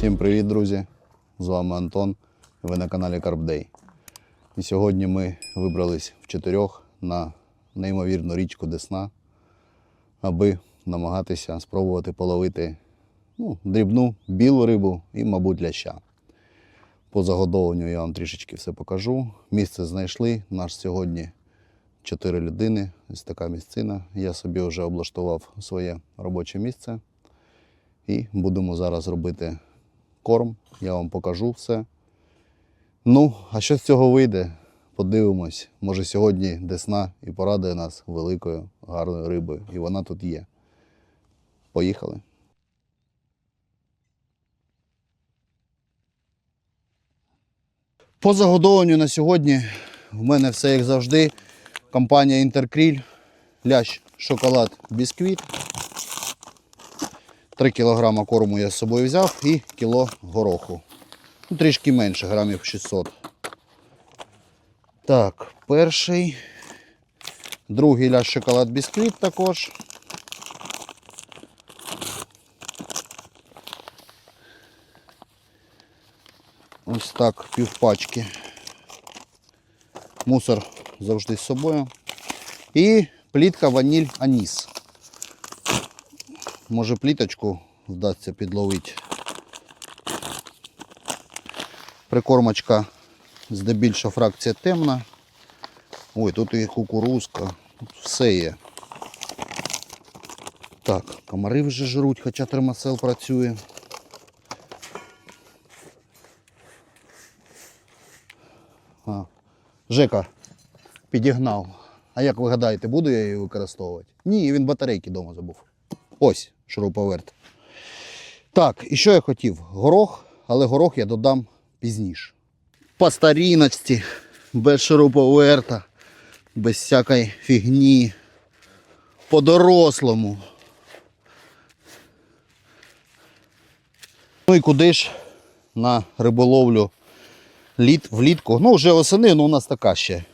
Привіт, друзі! З вами Антон. Ви на каналі Day. І сьогодні ми вибрались в чотирьох на неймовірну річку Десна, аби намагатися спробувати половити ну, дрібну білу рибу і, мабуть, ляща. По загодовуванню я вам трішечки все покажу. Місце знайшли. Наш сьогодні чотири людини. Ось така місцина. Я собі вже облаштував своє робоче місце. І будемо зараз робити корм. Я вам покажу все. Ну, а що з цього вийде? Подивимось. Може сьогодні Десна і порадує нас великою гарною рибою. І вона тут є. Поїхали. По загодовуванню на сьогодні в мене все як завжди. Компанія Інтеркріль, лящ, шоколад, бісквіт. 3 кг корму я з собою взяв і кіло гороху. Ну, трішки менше, грамів 600. Так, перший. Другий ляж шоколад бісквіт також. Ось так, півпачки. Мусор завжди з собою. І плітка ваніль аніс. Може пліточку вдасться підловити. Прикормочка здебільшого фракція темна. Ой, тут і кукурузка. Тут все є. Так, комари вже жруть, хоча термосел працює. А, Жека підігнав. А як ви гадаєте, буду я її використовувати? Ні, він батарейки вдома забув. Ось шуруповерт. Так, і що я хотів? Горох, але горох я додам пізніше. По старіночці, без шуруповерта, без всякої фігні. По-дорослому. Ну і куди ж на риболовлю літ, влітку. Ну, вже осени, ну у нас така ще.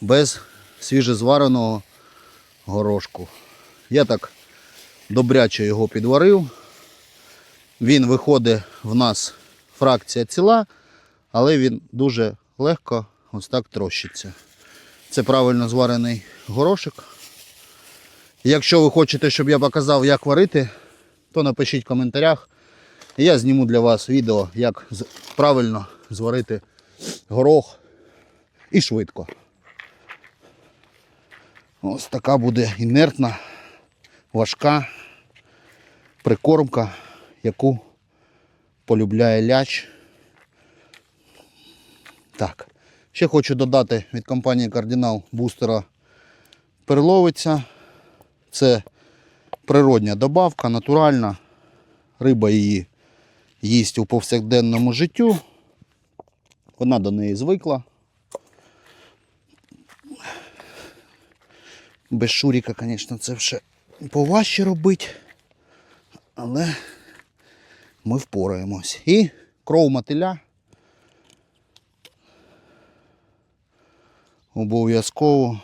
Без свіжезвареного горошку. Я так добряче його підварив. Він виходить в нас фракція ціла, але він дуже легко ось так трощиться. Це правильно зварений горошок. Якщо ви хочете, щоб я показав, як варити, то напишіть в коментарях. І я зніму для вас відео, як правильно зварити горох і швидко. Ось така буде інертна, важка прикормка, яку полюбляє ляч. Так. Ще хочу додати від компанії Кардинал бустера перловиця. Це природня добавка, натуральна. Риба її їсть у повсякденному життю. Вона до неї звикла. Без шуріка, звісно, це все поважче робити. Але ми впораємось. І кров мотиля. Обов'язково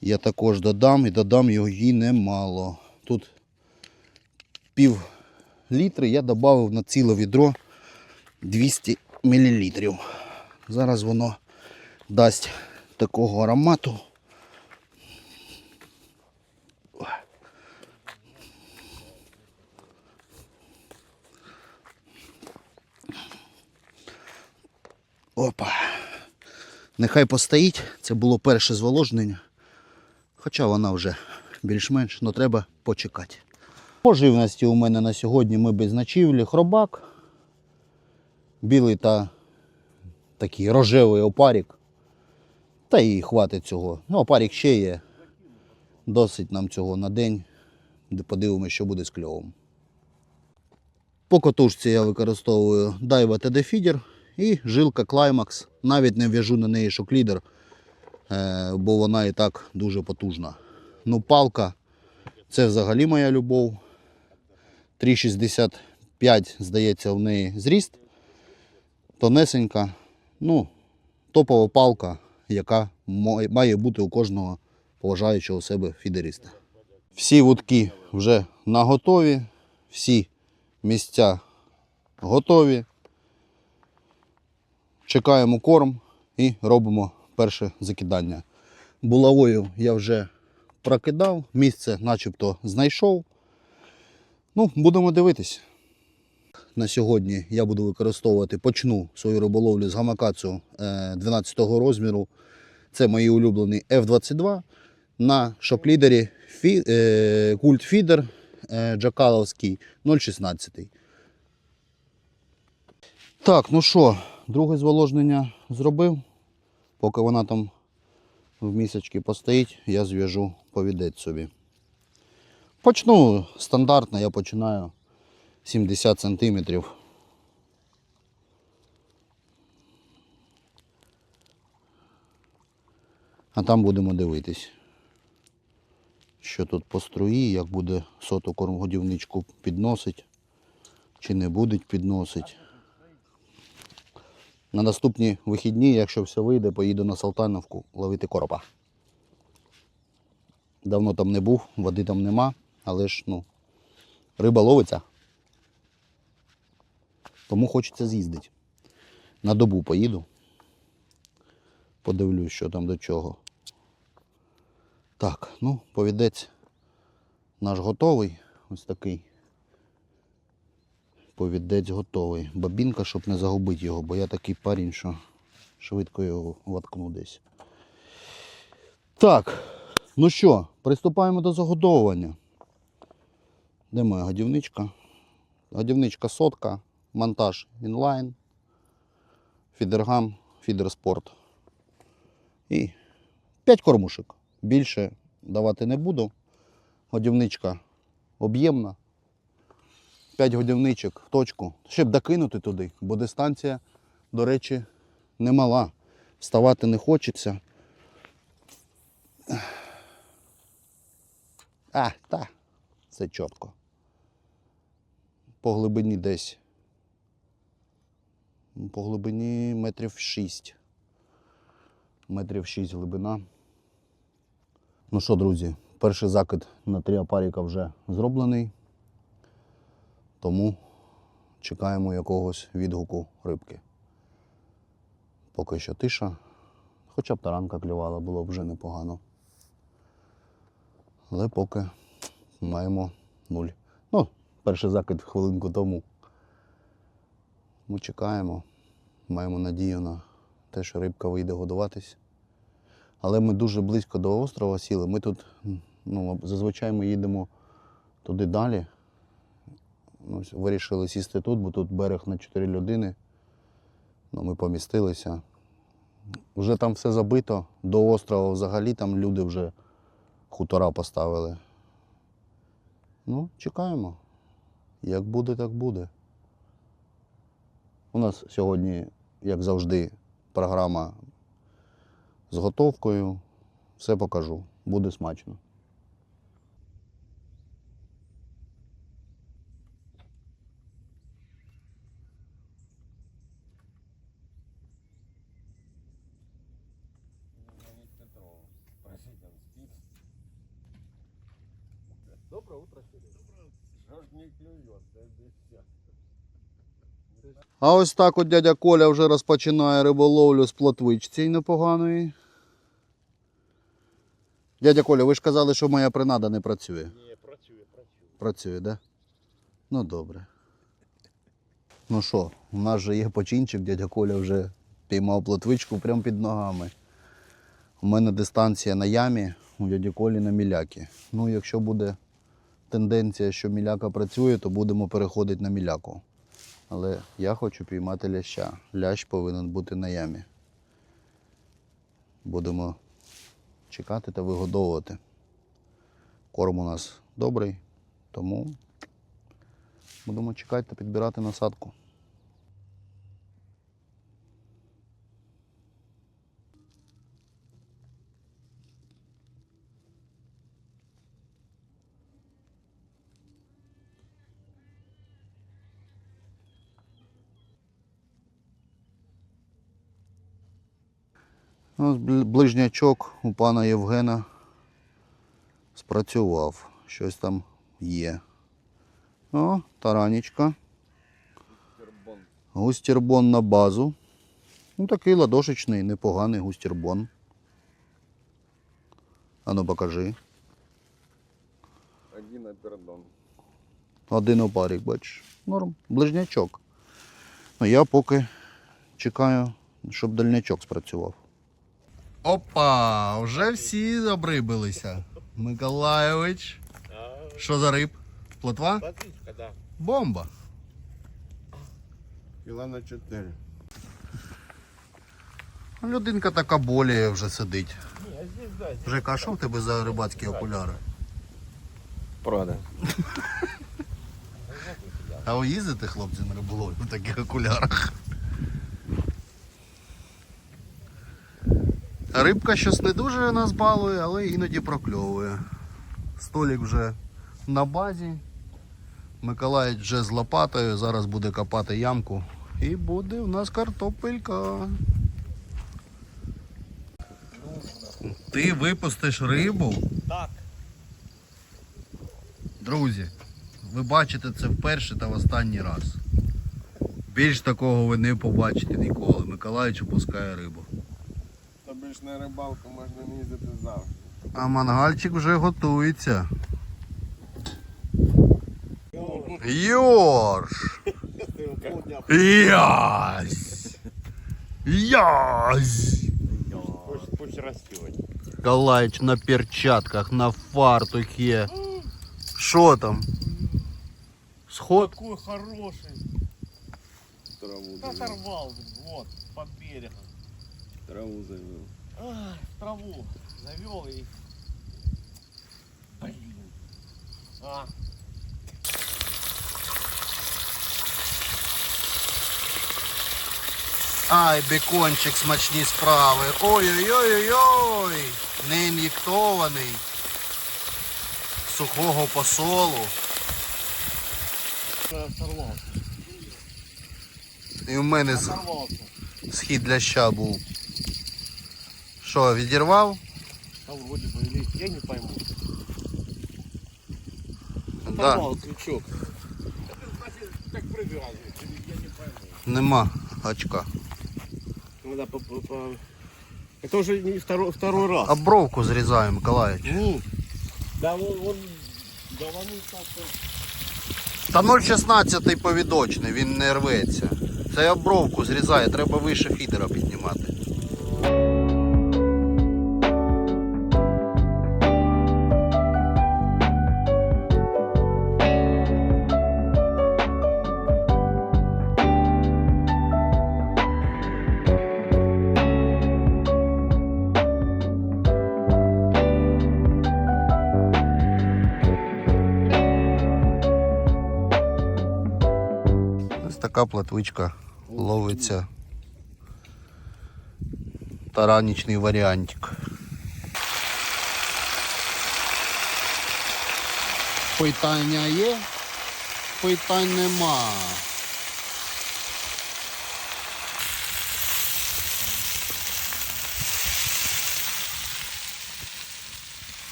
я також додам і додам його їй немало. Тут пів літри я додав на ціле відро 200 мл. Зараз воно дасть такого аромату. Опа. Нехай постоїть. Це було перше зволоження. Хоча вона вже більш-менш, але треба почекати. По живності у мене на сьогодні ми без ночівлі. Хробак, білий та такий рожевий опарік. Та і хватить цього. Ну, опарік ще є. Досить нам цього на день. Де Подивимося, що буде з кльовом. По котушці я використовую Daiwa TD Feeder і жилка Climax. Навіть не в'яжу на неї шоклідер, е, бо вона і так дуже потужна. Ну, палка це взагалі моя любов. 3,65, здається, в неї зріст. Тонесенька. Ну, топова палка, яка має бути у кожного поважаючого себе фідеріста. Всі вудки вже наготові, всі місця готові. Чекаємо корм і робимо перше закидання. Булавою я вже прокидав, місце начебто знайшов. Ну, будемо дивитись. На сьогодні я буду використовувати, почну свою риболовлю з гамакацу 12 розміру. Це мої улюблені F-22 на шоплідері фі, е, культ фідер е, Джакаловський 0,16. Так, ну що, друге зволоження зробив. Поки вона там в місячки постоїть, я зв'яжу повідець собі. Почну стандартно, я починаю 70 сантиметрів. А там будемо дивитись, що тут по струї, як буде соту кормгодівничку підносить, чи не будуть підносить. На наступні вихідні, якщо все вийде, поїду на Салтановку ловити коропа. Давно там не був, води там нема, але ж ну, риба ловиться. Тому хочеться з'їздити. На добу поїду. Подивлюсь, що там до чого. Так, ну, повідець наш готовий. Ось такий. Повідець готовий. Бабінка, щоб не загубити його, бо я такий парень, що швидко його воткну десь. Так, ну що, приступаємо до загодовування. Де моя годівничка? Годівничка сотка, монтаж інлайн, фідергам, фідерспорт. І 5 кормушек. Більше давати не буду. Годівничка об'ємна. 5 годівничок в точку, щоб докинути туди, бо дистанція, до речі, немала. Вставати не хочеться. А, та, це чітко. По глибині десь. По глибині метрів 6. Метрів 6 глибина. Ну що, друзі, перший закид на три апаріка вже зроблений. Тому чекаємо якогось відгуку рибки. Поки що тиша. Хоча б таранка клювала, було б вже непогано. Але поки маємо нуль. Ну, перший закид хвилинку тому. Ми чекаємо, маємо надію на те, що рибка вийде годуватись. Але ми дуже близько до острова сіли. Ми тут, ну, зазвичай ми їдемо туди далі. Ось вирішили сісти тут, бо тут берег на 4 людини. Ну, ми помістилися. Вже там все забито. До острова взагалі там люди вже хутора поставили. Ну, чекаємо. Як буде, так буде. У нас сьогодні, як завжди, програма з готовкою. Все покажу. Буде смачно. Не клюет, да без. А ось так от дядя Коля вже розпочинає риболовлю з плотвичці непоганої. Дядя Коля, ви ж казали, що моя принада не працює. Не, працює, працює. Працює, да? Ну добре. Ну що, у нас же є починчик, дядя Коля вже піймав плотвичку прямо під ногами. У мене дистанція на ямі, у дяді Колі на мілякі. Ну, якщо буде тенденція, що міляка працює, то будемо переходити на міляку. Але я хочу піймати ляща. Лящ повинен бути на ямі. Будемо чекати та вигодовувати. Корм у нас добрий, тому будемо чекати та підбирати насадку. Ближнячок у пана Євгена спрацював. Щось там є. О, таранічка. Густірбон на базу. Ну, такий ладошечний, непоганий густірбон. Ану покажи. Один опердон. Один опарик, бачиш. Норм. Ближнячок. Ну я поки чекаю, щоб дальнячок спрацював. Опа! Вже всі обрибилися. Миколайович. Що за риб? Плотва? Платвичка, да. Бомба. Кіла на 4. Людинка така боліє вже сидить. Ні, а здесь, да, здесь. Жека, а що в тебе за рибацькі окуляри? Правда. А ви їздите, хлопці, на риболовлю в таких окулярах? Рибка щось не дуже нас балує, але іноді прокльовує. Столік вже на базі. Миколаївич вже з лопатою, зараз буде копати ямку. І буде у нас картопелька. Ти випустиш рибу. Так. Друзі, ви бачите це вперше та в останній раз. Більш такого ви не побачите ніколи. Миколаївич опускає рибу. Тобі ж на рибалку можна не їздити завжди. А мангальчик вже готується. Йорш! Ясь! Ясь! Пусть, пусть растет. Миколаївич на перчатках, на фартухе. Що там? Сход? Какой хороший. Траву Как завел. оторвал, вот, под берегом. Траву завел. Ай, в траву завел и... Блин. А, Ай, бекончик, смачні справи. Ой-ой-ой-ой-ой. Не ін'єктований. Сухого посолу. І в мене з- схід ляща був. Що, відірвав? А вроде бы, или я не пойму. Да. Оторвал крючок. Это значит, как привязывать, или я не пойму. Нема очка. Надо по, по- по- Это уже не второй, второй раз. А бровку зрізаю, Миколаївич. Ну, да он, он даванул как-то. Та 0,16 повідочний, він не рветься. Це я бровку зрізаю, треба вище фідера піднімати. Така платвичка ловиться. Таранічний варіантик. Питання є, питань нема.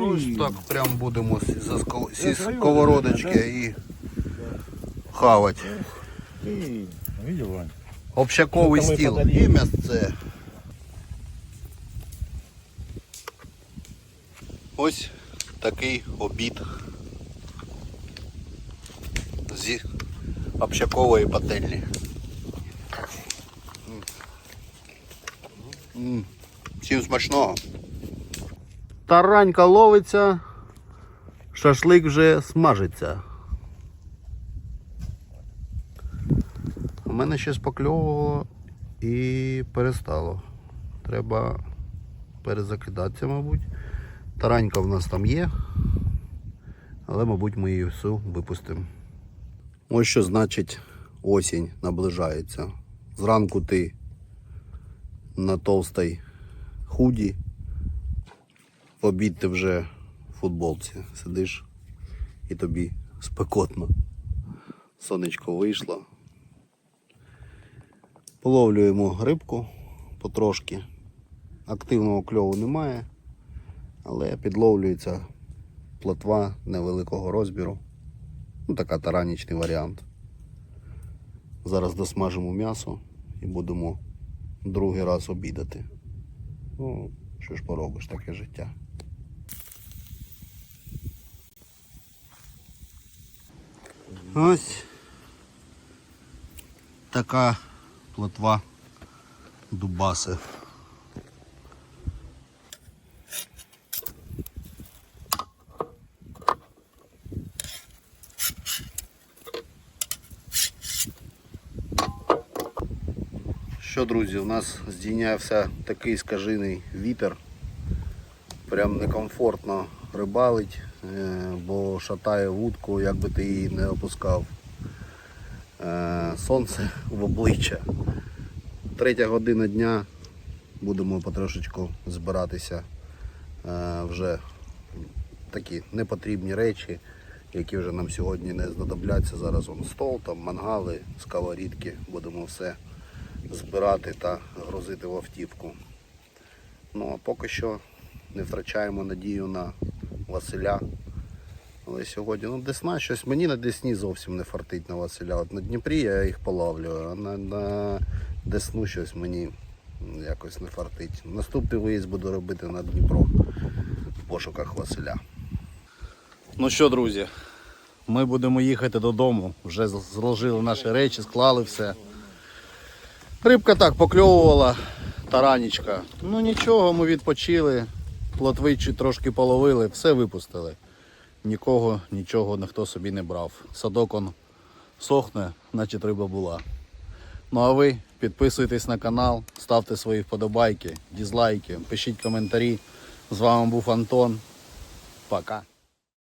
Ось так прям будемо зі сковородочки і хавати. Ты видел, Вань? Общаковий стіл і м'ясце. Ось такий обід зі общакової пательні. Всім смачного. Таранька ловиться, шашлик вже смажиться. У мене ще спокльовувало і перестало. Треба перезакидатися, мабуть. Таранька в нас там є, але, мабуть, ми її всю випустимо. Ось що значить осінь наближається. Зранку ти на товстій худі, в обід ти вже в футболці сидиш і тобі спекотно. Сонечко вийшло. Половлюємо рибку потрошки. Активного кльову немає, але підловлюється плотва невеликого розміру. Ну, така таранічний варіант. Зараз досмажимо м'ясо і будемо другий раз обідати. Ну, що ж поробиш, таке життя. Ось така плотва дубаси. Що, друзі, у нас здійнявся такий скажений вітер. Прям некомфортно рибалить, е, бо шатає вудку, як би ти її не опускав. Е, Сонце в обличчя. Третя година дня. Будемо потрошечку збиратися е, вже такі непотрібні речі, які вже нам сьогодні не знадобляться. Зараз он стол, там мангали, сковорідки. Будемо все збирати та грузити в автівку. Ну а поки що не втрачаємо надію на Василя. Але сьогодні, ну Десна щось мені на Десні зовсім не фартить на Василя. От на Дніпрі я їх половлю, а на, на Десну щось мені якось не фартить. Наступний виїзд буду робити на Дніпро в пошуках Василя. Ну що, друзі, ми будемо їхати додому. Вже зложили наші речі, склали все. Рибка так покльовувала, таранічка. Ну нічого, ми відпочили, плотвичі трошки половили, все випустили. Нікого, нічого ніхто собі не брав. Садок он сохне, наче риба була. Ну а ви підписуйтесь на канал, ставте свої вподобайки, дізлайки, пишіть коментарі. З вами був Антон. Пока.